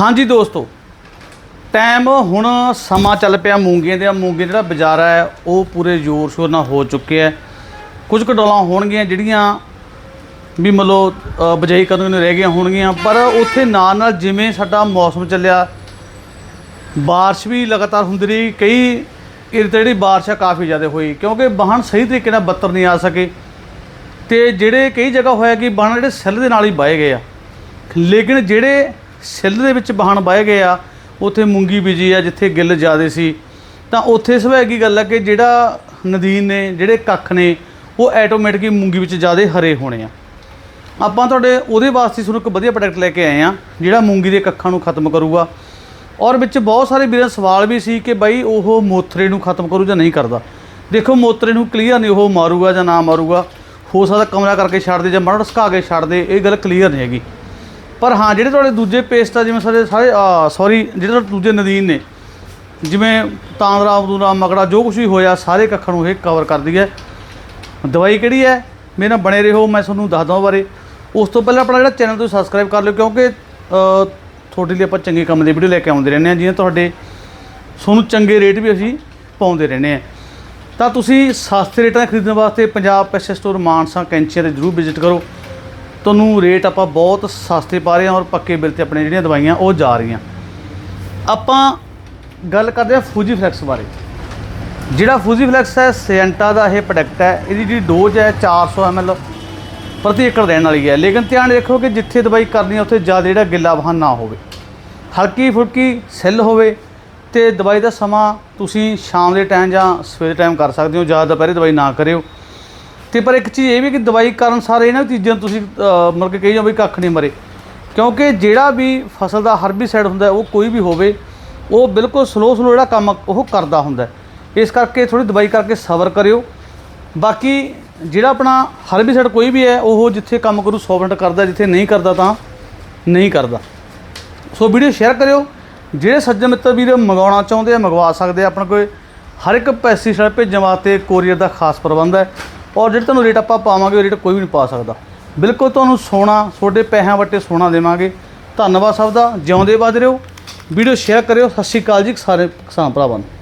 ਹਾਂਜੀ ਦੋਸਤੋ ਟਾਈਮ ਹੁਣ ਸਮਾਂ ਚੱਲ ਪਿਆ ਮੂੰਗੀਆਂ ਦੇ ਮੂੰਗੇ ਜਿਹੜਾ ਬਾਜ਼ਾਰ ਹੈ ਉਹ ਪੂਰੇ ਜ਼ੋਰ ਸ਼ੋਰ ਨਾਲ ਹੋ ਚੁੱਕਿਆ ਹੈ। ਕੁਝ ਕੁ ਡੋਲਾਂ ਹੋਣਗੀਆਂ ਜਿਹੜੀਆਂ ਵੀ ਮਤਲਬ ਅ, ਬਜਾਈ ਕਰਨ ਨੂੰ ਰਹਿ ਗਈਆਂ ਹੋਣਗੀਆਂ। ਪਰ ਉੱਥੇ ਨਾਲ ਨਾਲ ਜਿਵੇਂ ਸਾਡਾ ਮੌਸਮ ਚੱਲਿਆ ਬਾਰਿਸ਼ ਵੀ ਲਗਾਤਾਰ ਹੁੰਦੀ ਰਹੀ। ਕਈ ਇਹ ਜਿਹੜੀ ਬਾਰਿਸ਼ ਆ ਕਾਫੀ ਜ਼ਿਆਦਾ ਹੋਈ। ਕਿਉਂਕਿ ਵਾਹਨ ਸਹੀ ਤਰੀਕੇ ਨਾਲ ਬੱਤਰ ਨਹੀਂ ਆ ਸਕੇ। ਤੇ ਜਿਹੜੇ ਕਈ ਜਗ੍ਹਾ ਹੋਇਆ ਕਿ ਵਾਹਨ ਜਿਹੜੇ ਸੈੱਲ ਦੇ ਨਾਲ ਹੀ ਵਾਏ ਗਏ ਆ। ਲੇਕਿਨ ਜਿਹੜੇ ਸਿੱਲ ਦੇ ਵਿੱਚ ਵਾਹਨ ਵਾਏ ਗਏ ਆ, ਉੱਥੇ ਮੂੰਗੀ ਬੀਜੀ ਆ, ਜਿੱਥੇ ਗਿੱਲ ਜ਼ਿਆਦੇ ਸੀ। ਤਾਂ ਉੱਥੇ ਸੁਭਾਵਿਕ ਗੱਲ ਆ ਕਿ ਜਿਹੜਾ ਨਦੀਨ ਨੇ, ਜਿਹੜੇ ਕੱਖ ਨੇ, ਉਹ ਆਟੋਮੈਟਿਕਲੀ ਮੂੰਗੀ ਵਿੱਚ ਜ਼ਿਆਦੇ ਹਰੇ ਹੋਣੇ ਆ। ਆਪਾਂ ਤੁਹਾਡੇ ਉਹਦੇ ਵਾਸਤੇ ਤੁਹਾਨੂੰ ਇੱਕ ਵਧੀਆ ਪ੍ਰੋਡਕਟ ਲੈ ਕੇ ਆਏ ਆ, ਜਿਹੜਾ ਮੂੰਗੀ ਦੇ ਕੱਖਾਂ ਨੂੰ ਖਤਮ ਕਰੂਗਾ। ਔਰ ਵਿੱਚ ਬਹੁਤ ਸਾਰੇ ਵੀਰਾਂ ਸਵਾਲ ਵੀ ਸੀ ਕਿ ਬਾਈ ਉਹ ਮੋਥਰੇ ਨੂੰ ਖਤਮ ਕਰੂ ਜਾਂ ਨਹੀਂ ਕਰਦਾ। ਦੇਖੋ ਮੋਥਰੇ ਨੂੰ ਕਲੀਅਰ ਨਹੀਂ ਉਹ ਮਾਰੂਗਾ ਜਾਂ ਨਾ ਮਾਰੂਗਾ। ਹੋ ਸਕਦਾ ਕਮਰਾ ਕਰਕੇ ਛੱਡ ਦੇ ਜਾਂ ਮਾੜਾ ਸੁਕਾ ਕੇ ਛੱਡ ਦੇ, ਇਹ ਗੱਲ ਕਲੀਅਰ ਨਹੀਂ ਹੈਗੀ। ਪਰ ਹਾਂ, ਜਿਹੜੇ ਤੁਹਾਡੇ ਦੂਜੇ ਪੇਸਟ ਆ ਜਿਵੇਂ ਸਾਰੇ ਸਾਰੇ ਸੌਰੀ ਜਿਹੜੇ ਤੁਹਾਡੇ ਦੂਜੇ ਨਦੀਨ ਨੇ, ਜਿਵੇਂ ਤਾਂਦਰਾ ਅਬਦੂਰਾ ਮਗੜਾ ਜੋ ਕੁਝ ਵੀ ਹੋਇਆ, ਸਾਰੇ ਕੱਖਾਂ ਨੂੰ ਇਹ ਕਵਰ ਕਰਦੀ ਹੈ। ਦਵਾਈ ਕਿਹੜੀ ਹੈ? ਮੇਰੇ ਨਾਲ ਬਣੇ ਰਹੋ, ਮੈਂ ਤੁਹਾਨੂੰ ਦੱਸਦਾ ਉਹ ਬਾਰੇ। ਉਸ ਤੋਂ ਪਹਿਲਾਂ ਆਪਣਾ ਜਿਹੜਾ ਚੈਨਲ ਤੁਸੀਂ ਸਬਸਕ੍ਰਾਈਬ ਕਰ ਲਿਓ, ਕਿਉਂਕਿ ਤੁਹਾਡੇ ਲਈ ਆਪਾਂ ਚੰਗੇ ਕੰਮ ਦੀ ਵੀਡੀਓ ਲੈ ਕੇ ਆਉਂਦੇ ਰਹਿੰਦੇ ਹਾਂ, ਜਿਵੇਂ ਤੁਹਾਡੇ ਤੁਹਾਨੂੰ ਚੰਗੇ ਰੇਟ ਵੀ ਅਸੀਂ ਪਾਉਂਦੇ ਰਹਿੰਦੇ ਹਾਂ। ਤਾਂ ਤੁਸੀਂ ਸਸਤੇ ਰੇਟਾਂ ਖਰੀਦਣ ਵਾਸਤੇ ਪੰਜਾਬ ਪੈਸੇ ਸਟੋਰ ਮਾਨਸਾ, ਕੈਂਚੀਆਂ ਤੇ ਜਰੂਰ ਵਿਜ਼ਿਟ ਕਰੋ। ਤੁਹਾਨੂੰ ਰੇਟ ਆਪਾਂ ਬਹੁਤ ਸਸਤੇ ਪਾ ਰਹੇ ਹਾਂ ਔਰ ਪੱਕੇ ਬਿੱਲ ਤੇ ਆਪਣੇ ਜਿਹੜੀਆਂ ਦਵਾਈਆਂ ਉਹ ਜਾ ਰਹੀਆਂ। ਆਪਾਂ ਗੱਲ ਕਰਦੇ ਹਾਂ ਫੂਜੀ ਫਲੈਕਸ ਬਾਰੇ। ਜਿਹੜਾ ਫੂਜੀ ਫਲੈਕਸ ਹੈ ਸੈਂਟਾ ਦਾ ਇਹ ਪ੍ਰੋਡਕਟ ਹੈ, ਇਹਦੀ ਜਿਹੜੀ ਡੋਜ਼ ਹੈ 400 ml ਪ੍ਰਤੀ ਏਕੜ ਦੇਣ ਵਾਲੀ ਹੈ। ਲੇਕਿਨ ਧਿਆਨ ਰੱਖੋ ਕਿ ਜਿੱਥੇ ਦਵਾਈ ਕਰਨੀ ਹੈ, ਉੱਥੇ ਜ਼ਿਆਦਾ ਜਿਹੜਾ ਗਿੱਲਾ ਵਾਹਨ ਨਾ ਹੋਵੇ। ਹਲਕੀ ਫੁਲਕੀ ਸੈੱਲ ਹੋਵੇ ਤੇ ਦਵਾਈ ਦਾ ਸਮਾਂ ਤੁਸੀਂ ਸ਼ਾਮ ਦੇ ਟਾਈਮ ਜਾਂ ਸਵੇਰ ਦੇ ਟਾਈਮ ਕਰ ਸਕਦੇ ਹੋ, ਜ਼ਿਆਦਾ ਦੁਪਹਿਰੇ ਦਵਾਈ ਨਾ ਕਰਿਓ। ਤੇ ਪਰ ਇੱਕ ਚੀਜ਼ ਇਹ ਵੀ ਕਿ ਦਵਾਈ ਕਰਨ ਸਾਰੇ ਇਹਨਾਂ ਚੀਜ਼ਾਂ ਨੂੰ ਤੁਸੀਂ ਮਤਲਬ ਕਿ ਕਹੀ ਜਾਓ ਵੀ ਕੱਖ ਨਹੀਂ ਮਰੇ। ਕਿਉਂਕਿ ਜਿਹੜਾ ਵੀ ਫਸਲ ਦਾ ਹਰਬੀਸਾਈਡ ਹੁੰਦਾ ਉਹ ਕੋਈ ਵੀ ਹੋਵੇ, ਉਹ ਬਿਲਕੁਲ ਸਲੋ ਸਲੋ ਜਿਹੜਾ ਕੰਮ ਉਹ ਕਰਦਾ ਹੁੰਦਾ ਇਸ ਕਰਕੇ ਥੋੜੀ ਦਵਾਈ ਕਰਕੇ ਸਬਰ ਕਰਿਓ। ਬਾਕੀ ਜਿਹੜਾ ਆਪਣਾ ਹਰਬੀਸਾਈਡ ਕੋਈ ਵੀ ਹੈ, ਉਹ ਜਿੱਥੇ ਕੰਮ ਕਰੂ 100% ਕਰਦਾ, ਜਿੱਥੇ ਨਹੀਂ ਕਰਦਾ ਤਾਂ ਨਹੀਂ ਕਰਦਾ। ਸੋ ਵੀਡੀਓ ਸ਼ੇਅਰ ਕਰਿਓ। ਜਿਹੜੇ ਸੱਜਣ ਮਿੱਤਰ ਵੀਰ ਮੰਗਵਾਉਣਾ ਚਾਹੁੰਦੇ ਆ, ਮੰਗਵਾ ਸਕਦੇ ਆ। ਆਪਣਾ ਕੋਈ ਹਰ ਇੱਕ ਪੈਸਟੀਸਾਈਡ ਭੇਜਣ ਵਾਸਤੇ ਕੋਰੀਅਰ ਦਾ ਖਾਸ ਪ੍ਰਬੰਧ ਹੈ। ਔਰ ਜਿਹੜੇ ਤੁਹਾਨੂੰ ਰੇਟ ਆਪਾਂ ਪਾਵਾਂਗੇ, ਉਹ ਰੇਟ ਕੋਈ ਵੀ ਨਹੀਂ ਪਾ ਸਕਦਾ। ਬਿਲਕੁਲ ਤੁਹਾਨੂੰ ਸੋਨਾ ਤੁਹਾਡੇ ਪੈਸਿਆਂ ਵੱਟੇ ਸੋਨਾ ਦੇਵਾਂਗੇ। ਧੰਨਵਾਦ ਸਭ ਦਾ, ਜਿਉਂਦੇ ਵੱਧ ਰਹੋ। ਵੀਡੀਓ ਸ਼ੇਅਰ ਕਰਿਓ। ਸਤਿ ਸ਼੍ਰੀ ਅਕਾਲ ਜੀ, ਸਾਰੇ ਕਿਸਾਨ ਭਰਾਵਾਂ ਨੂੰ।